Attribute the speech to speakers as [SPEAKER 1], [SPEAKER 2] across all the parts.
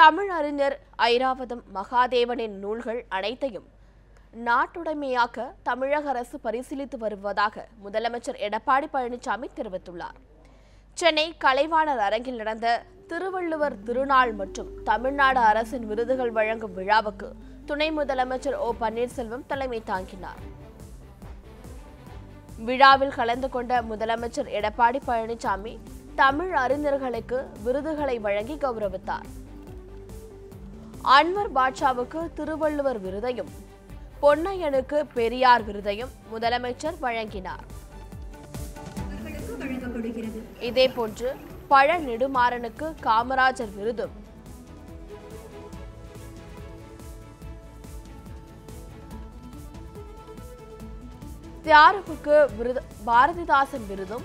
[SPEAKER 1] தமிழறிஞர் ஐராவதம் மகாதேவனின் நூல்கள் அனைத்தையும் நாட்டுடைமையாக்க தமிழக அரசு பரிசீலித்து வருவதாக முதலமைச்சர் எடப்பாடி பழனிசாமி தெரிவித்துள்ளார் சென்னை கலைவாணர் அரங்கில் நடந்த திருவள்ளுவர் திருநாள் மற்றும் தமிழ்நாடு அரசின் விருதுகள் வழங்கும் விழாவுக்கு துணை முதலமைச்சர் ஓ பன்னீர்செல்வம் தலைமை தாங்கினார் விழாவில் கலந்து கொண்ட முதலமைச்சர் எடப்பாடி பழனிசாமி தமிழ் அறிஞர்களுக்கு விருதுகளை வழங்கி கௌரவித்தார் அன்வர் பாட்ஷாவுக்கு திருவள்ளுவர் விருதையும் பொன்னையனுக்கு பெரியார் விருதையும் முதலமைச்சர் வழங்கினார் இதேபோன்று பழ நெடுமாறனுக்கு காமராஜர் விருதும் தியாருவுக்கு விருது பாரதிதாசன் விருதும்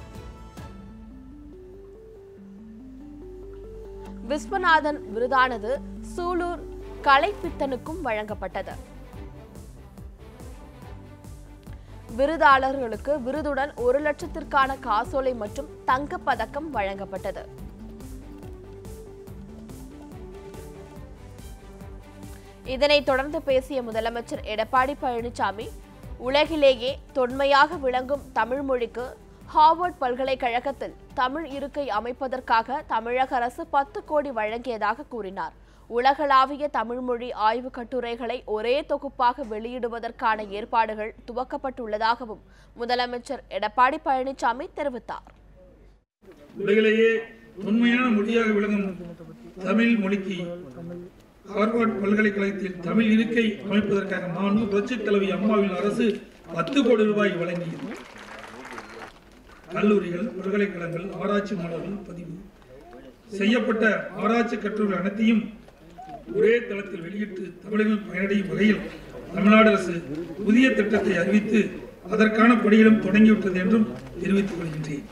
[SPEAKER 1] விஸ்வநாதன் விருதானது சூலூர் கலைப்பித்தனுக்கும் வழங்கப்பட்டது விருதாளர்களுக்கு விருதுடன் ஒரு லட்சத்திற்கான காசோலை மற்றும் தங்கப்பதக்கம் வழங்கப்பட்டது இதனைத் தொடர்ந்து பேசிய முதலமைச்சர் எடப்பாடி பழனிசாமி உலகிலேயே தொன்மையாக விளங்கும் தமிழ் மொழிக்கு ஹார்வர்ட் பல்கலைக்கழகத்தில் தமிழ் இருக்கை அமைப்பதற்காக தமிழக அரசு பத்து கோடி வழங்கியதாக கூறினார் உலகளாவிய தமிழ்மொழி ஆய்வு கட்டுரைகளை ஒரே தொகுப்பாக வெளியிடுவதற்கான ஏற்பாடுகள் துவக்கப்பட்டுள்ளதாகவும் முதலமைச்சர் எடப்பாடி பழனிசாமி தெரிவித்தார்
[SPEAKER 2] உலகிலேயே உண்மையான மொழியாக விளங்கும் தமிழ் மொழிக்கு ஹார்வர்ட் பல்கலைக்கழகத்தில் தமிழ் இருக்கை அமைப்பதற்காக நான்கு புரட்சித் தலைவி அம்மாவின் அரசு பத்து கோடி ரூபாய் வழங்கியது கல்லூரிகள் பல்கலைக்கழகங்கள் ஆராய்ச்சி மாணவர்கள் பதிவு செய்யப்பட்ட ஆராய்ச்சி கட்டுரைகள் அனைத்தையும் ஒரே தளத்தில் வெளியிட்டு தமிழகம் பயனடையும் வகையில் தமிழ்நாடு அரசு புதிய திட்டத்தை அறிவித்து அதற்கான பணியிலும் தொடங்கிவிட்டது என்றும் தெரிவித்துக் கொள்கின்றேன்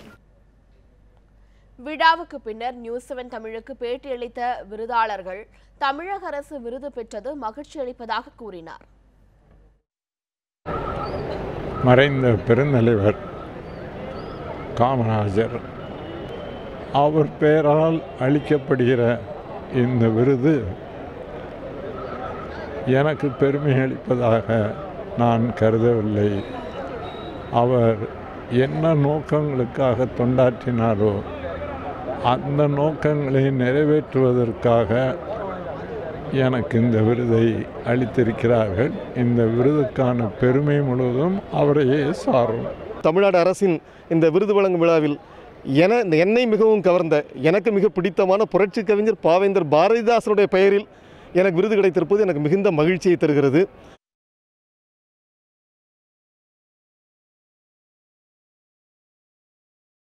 [SPEAKER 1] விழாவுக்கு பின்னர் நியூஸ் செவன் தமிழுக்கு பேட்டியளித்த விருதாளர்கள் தமிழக அரசு விருது பெற்றது மகிழ்ச்சி அளிப்பதாக கூறினார்
[SPEAKER 3] மறைந்த பெருந்தலைவர் காமராஜர் அவர் பெயரால் அளிக்கப்படுகிற இந்த விருது எனக்கு பெருமை அளிப்பதாக நான் கருதவில்லை அவர் என்ன நோக்கங்களுக்காக தொண்டாற்றினாரோ அந்த நோக்கங்களை நிறைவேற்றுவதற்காக எனக்கு இந்த விருதை அளித்திருக்கிறார்கள் இந்த விருதுக்கான பெருமை முழுவதும் அவரையே சாரும்
[SPEAKER 4] தமிழ்நாடு அரசின் இந்த விருது வழங்கும் விழாவில் என என்னை மிகவும் கவர்ந்த எனக்கு மிக பிடித்தமான புரட்சி கவிஞர் பாவேந்தர் பாரதிதாசனுடைய பெயரில் எனக்கு விருது கிடைத்திருப்பது எனக்கு மிகுந்த மகிழ்ச்சியை தருகிறது